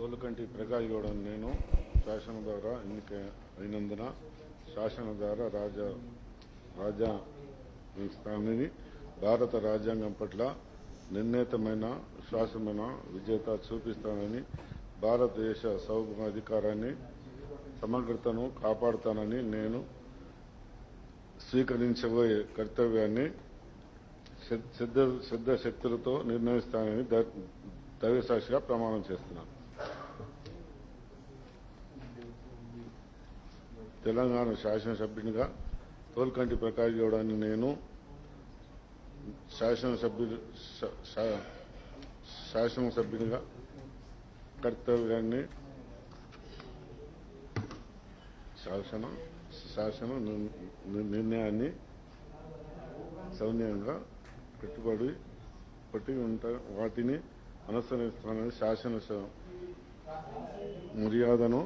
తోలుకంటి ప్రకాశ్ నేను శాసన ద్వారా ఎన్నిక అయినందున శాసన ద్వారా రాజా రాజా స్థానిని భారత రాజ్యాంగం పట్ల నిర్ణీతమైన శ్వాసమైన విజేత చూపిస్తానని భారతదేశ సార్వభౌమాధికారాన్ని సమగ్రతను కాపాడుతానని నేను స్వీకరించబోయే కర్తవ్యాన్ని సిద్ధ సిద్ధ శక్తులతో నిర్ణయిస్తానని ద- దైవసాక్షిగా ప్రమాణం చేస్తున్నాను. తెలంగాణ శాసనసభ్యునిగా తోల్కంటి ప్రకాష్ గౌడాన్ని నేను శాసనసభ్యులు శాసనసభ్యునిగా కర్తవ్యాన్ని శాసన శాసన నిర్ణయాన్ని సౌన్యంగా పెట్టుబడి పట్టి ఉంట వాటిని అనుసరిస్తానని శాసన స- మర్యాదను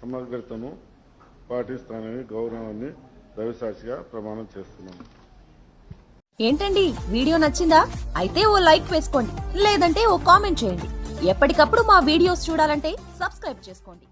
సమగ్రతను పాటిస్తానని గౌరవాన్ని దవిసాక్షిగా ప్రమాణం చేస్తున్నాను ఏంటండి? వీడియో నచ్చిందా? అయితే ఓ లైక్ వేసుకోండి. లేదంటే ఓ కామెంట్ చేయండి. ఎప్పటికప్పుడు మా వీడియోస్ చూడాలంటే సబ్స్క్రైబ్ చేసుకోండి.